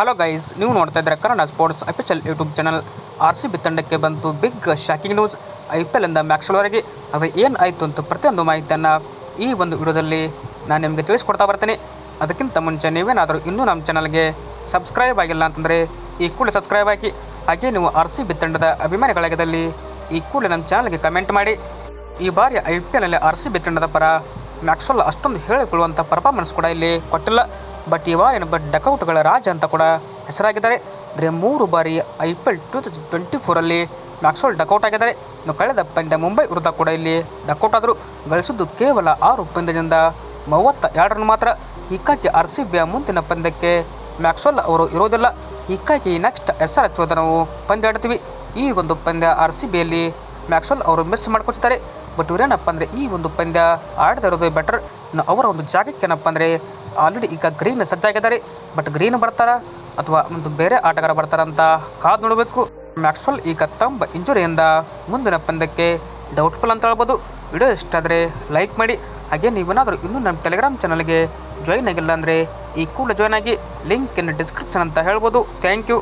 Hello guys, ನೀವು ನೋಡ್ತಾ ಇದ್ದಾರೆ Kannada sports official YouTube channel. R C B ತಂಡಕ್ಕೆ ಬಂತು big shocking news. I P ಎಲ್ಲಿಂದ ಮ್ಯಾಕ್ಸ್ವರೆಗೆ ಅದು ಏನು ಆಯಿತು ಅಂತ ಪ್ರತಿಯೊಂದು ಮಾಹಿತಿಯನ್ನು ಈ ಒಂದು ವಿಡಿಯೋದಲ್ಲಿ ನಾನು ನಿಮಗೆ ತಿಳಿಸ್ಕೊಡ್ತಾ ಬರ್ತೀನಿ. ಅದಕ್ಕಿಂತ ಮುಂಚೆ ನೀವೇನಾದರೂ ಇನ್ನೂ ನಮ್ಮ ಚಾನಲ್ಗೆ ಸಬ್ಸ್ಕ್ರೈಬ್ ಆಗಿಲ್ಲ ಅಂತಂದರೆ ಈ ಕೂಡಲೇ ಸಬ್ಸ್ಕ್ರೈಬ್ ಆಗಿ ಹಾಗೆ ನೀವು ಆರ್ ಸಿ ಬಿ ತಂಡದ ಅಭಿಮಾನಿಗಳಾಗಿದ್ದಲ್ಲಿ ಈ ಕೂಡಲೇ ನಮ್ಮ ಚಾನಲ್ಗೆ ಕಮೆಂಟ್ ಮಾಡಿ. ಈ ಬಾರಿ ಐ ಪಿ ಎಲ್ನಲ್ಲಿ ಆರ್ ಸಿ ಬಿ ತಂಡದ ಪರ ಮ್ಯಾಕ್ಸ್ವೆಲ್ ಅಷ್ಟೊಂದು ಹೇಳಿಕೊಳ್ಳುವಂಥ ಪರ್ಫಾರ್ಮೆನ್ಸ್ ಕೂಡ ಇಲ್ಲಿ ಕೊಟ್ಟಿಲ್ಲ. ಬಟ್ ಈ ಏನು ಬಟ್ ಡಕೌಟ್ಗಳ ರಾಜ ಅಂತ ಕೂಡ ಹೆಸರಾಗಿದ್ದಾರೆ. ಅಂದರೆ ಮೂರು ಬಾರಿ I P L two thousand twenty ಫೋರಲ್ಲಿ Maxwell duck out ಆಗಿದ್ದಾರೆ. ಇನ್ನು ಕಳೆದ ಪಂದ್ಯ ಮುಂಬೈ ವಿರುದ್ಧ ಕೂಡ ಇಲ್ಲಿ ಡಕೌಟ್ ಆದರೂ. ಗಳಿಸಿದ್ದು ಕೇವಲ ಆರು ಪಂದ್ಯದಿಂದ ಮೂವತ್ತ ಎರಡು ರನ್ ಮಾತ್ರ. ಹೀಗಾಗಿ ಆರ್ ಸಿ ಬಿಯ ಮುಂದಿನ ಪಂದ್ಯಕ್ಕೆ ಮ್ಯಾಕ್ಸ್ವೆಲ್ ಅವರು ಇರೋದಿಲ್ಲ ಹೀಗಾಗಿ ನೆಕ್ಸ್ಟ್ ಎಸ್ ಆರ್ ನಾವು ಪಂದ್ಯ ಆಡ್ತೀವಿ ಈ ಒಂದು ಪಂದ್ಯ ಆರ್ ಸಿ ಬಿಯಲ್ಲಿ ಮ್ಯಾಕ್ಸ್ವೆಲ್ ಅವರು ಮಿಸ್ ಮಾಡ್ಕೊತಿದ್ದಾರೆ ಬಟ್ ಇವರೇನಪ್ಪ ಅಂದರೆ, ಈ ಒಂದು ಪಂದ್ಯ ಆಡದೇ ಇರೋದು ಬೆಟರ್ ಅವರ ಒಂದು ಜಾಗಕ್ಕೆ ಏನಪ್ಪ ಅಂದರೆ ಆಲ್ರೆಡಿ ಈಗ ಗ್ರೀನ್ ಸಜ್ಜಾಗಿದ್ದಾರೆ ಬಟ್ ಗ್ರೀನ್ ಬರ್ತಾರ? ಅಥವಾ ಒಂದು ಬೇರೆ ಆಟಗಾರ ಬರ್ತಾರ ಅಂತ ಕಾದು ನೋಡಬೇಕು. ಮ್ಯಾಕ್ಸ್ವೆಲ್ ಈಗ ತಂಬ ಇಂಜುರಿಯಿಂದ ಮುಂದಿನ ಪಂದ್ಯಕ್ಕೆ ಡೌಟ್ಫುಲ್ ಅಂತ ಹೇಳ್ಬೋದು. ವಿಡಿಯೋ ಇಷ್ಟ ಆದರೆ ಲೈಕ್ ಮಾಡಿ. ಹಾಗೆ ನೀವೇನಾದರೂ ಇನ್ನೂ ನಮ್ಮ ಟೆಲಿಗ್ರಾಮ್ ಚಾನಲ್ಗೆ ಜಾಯ್ನ್ ಆಗಿಲ್ಲ ಅಂದರೆ, ಈ ಕೂಡ ಜಾಯ್ನ್ ಆಗಿ ಲಿಂಕ್ ಇನ್ನು ಡಿಸ್ಕ್ರಿಪ್ಷನ್ ಅಂತ ಹೇಳ್ಬೋದು. Thank you